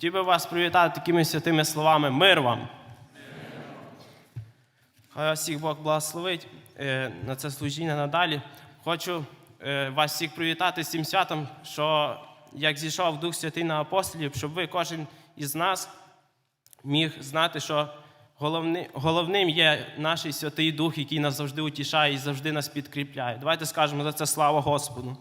Хотів би вас привітати такими святими словами мир вам. Хай вас всіх Бог благословить е, на це служіння надалі. Хочу е, вас всіх привітати з цим святом, що як зійшов Дух Святий на апостолів, щоб ви, кожен із нас, міг знати, що головним є наш Святий Дух, який нас завжди утішає і завжди нас підкріпляє. Давайте скажемо за це слава Господу.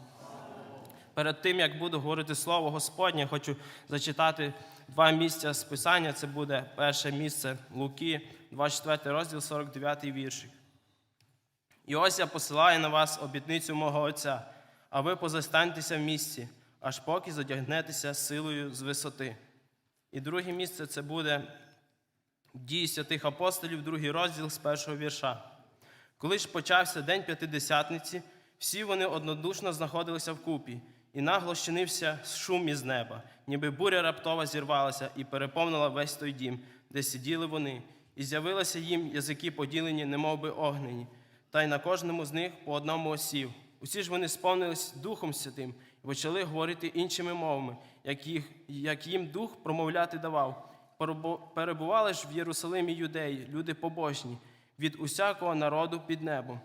Перед тим, як буду говорити слово Господнє, хочу зачитати два місця з Писання. Це буде перше місце Луки, 24 розділ, 49 віршик. І ось я посилаю на вас обітницю мого Отця, а ви позастаньтеся в місці, аж поки задягнетеся силою з висоти. І друге місце це буде дії святих апостолів, другий розділ з першого вірша. Коли ж почався день п'ятидесятниці, всі вони однодушно знаходилися вкупі, і нагло щинився шум із неба, ніби буря раптово зірвалася і переповнила весь той дім, де сиділи вони, і з'явилися їм язики поділені, немов би огнені, та й на кожному з них по одному осів. Усі ж вони сповнились Духом Святим і почали говорити іншими мовами, як, їх, як їм дух промовляти давав. Перебували ж в Єрусалимі юдеї, люди побожні, від усякого народу під небом.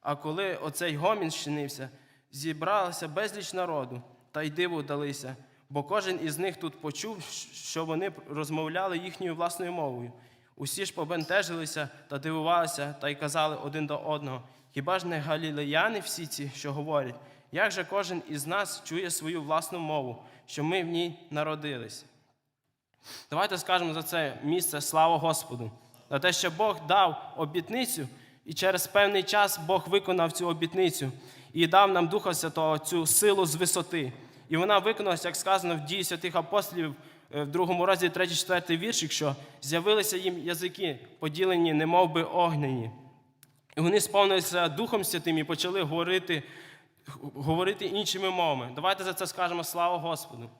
А коли оцей гомін щинився, зібралося безліч народу, та й диву далися, бо кожен із них тут почув, що вони розмовляли їхньою власною мовою. Усі ж побентежилися та дивувалися, та й казали один до одного: хіба ж не галілеяни всі ці, що говорять? Як же кожен із нас чує свою власну мову, що ми в ній народились? Давайте скажемо за це місце слава Господу. За те, що Бог дав обітницю, і через певний час Бог виконав цю обітницю і дав нам Духа Святого цю силу з висоти. І вона виконалася, як сказано в дії святих апостолів е, в другому розділі 3-4 віршик, що з'явилися їм язики, поділені, немов би огнені. І вони сповнилися Духом Святим і почали говорити, говорити іншими мовами. Давайте за це скажемо слава Господу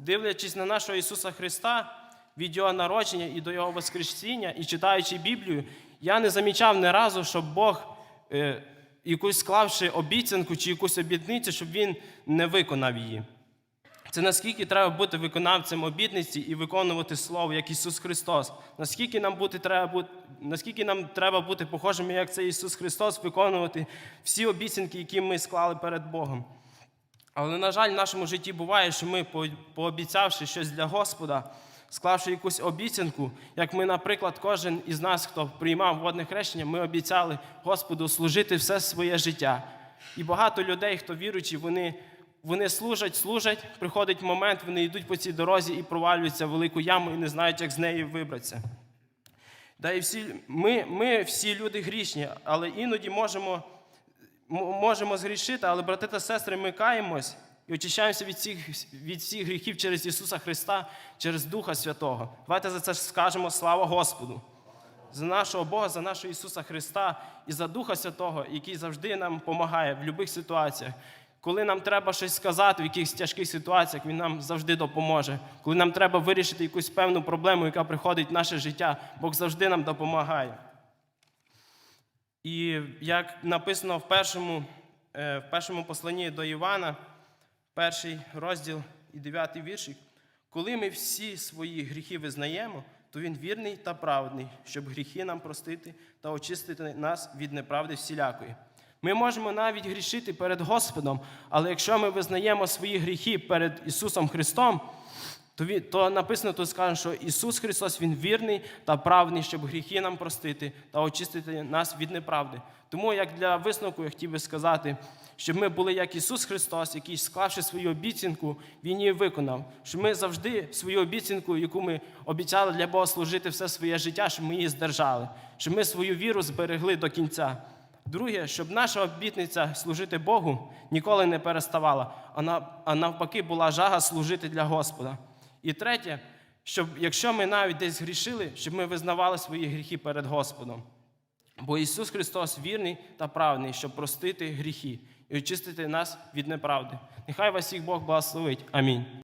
дивлячись на нашого Ісуса Христа від Його народження і до Його Воскресіння, і читаючи Біблію, я не замічав ні разу, щоб Бог, е, якусь склавши обіцянку чи якусь обітницю, щоб Він не виконав її. Це наскільки треба бути виконавцем обітниці і виконувати Слово, як Ісус Христос. Наскільки нам бути треба бути, наскільки нам треба бути похожими, як це Ісус Христос, виконувати всі обіцянки, які ми склали перед Богом. Але, на жаль, в нашому житті буває, що ми, пообіцявши щось для Господа, склавши якусь обіцянку, як ми, наприклад, кожен із нас, хто приймав водне хрещення, ми обіцяли Господу служити все своє життя. І багато людей, хто віруючі, вони, вони служать, служать, приходить момент, вони йдуть по цій дорозі і провалюються в велику яму і не знають, як з неї вибратися. Да і всі, ми, ми всі люди грішні, але іноді можемо можемо згрішити, але, брати та сестри, ми каємось і очищаємося від всіх, від всіх гріхів через Ісуса Христа, через Духа Святого. Давайте за це скажемо слава Господу. За нашого Бога, за нашого Ісуса Христа і за Духа Святого, який завжди нам допомагає в будь-яких ситуаціях. Коли нам треба щось сказати в якихось тяжких ситуаціях, Він нам завжди допоможе. Коли нам треба вирішити якусь певну проблему, яка приходить в наше життя, Бог завжди нам допомагає. І як написано в першому, е, в першому посланні до Івана, перший розділ і дев'ятий віршик, коли ми всі свої гріхи визнаємо, то він вірний та праведний, щоб гріхи нам простити та очистити нас від неправди всілякої. Ми можемо навіть грішити перед Господом, але якщо ми визнаємо свої гріхи перед Ісусом Христом, то, то написано тут скажемо, що Ісус Христос Він вірний та правний, щоб гріхи нам простити та очистити нас від неправди. Тому, як для висновку, я хотів би сказати, щоб ми були як Ісус Христос, який, склавши свою обіцянку, Він її виконав. Щоб ми завжди свою обіцянку, яку ми обіцяли для Бога служити все своє життя, щоб ми її здержали, щоб ми свою віру зберегли до кінця. Друге, щоб наша обітниця служити Богу ніколи не переставала, а навпаки була жага служити для Господа. І третє, щоб якщо ми навіть десь грішили, щоб ми визнавали свої гріхи перед Господом. Бо Ісус Христос вірний та правний, щоб простити гріхи і очистити нас від неправди. Нехай вас всіх Бог благословить. Амінь.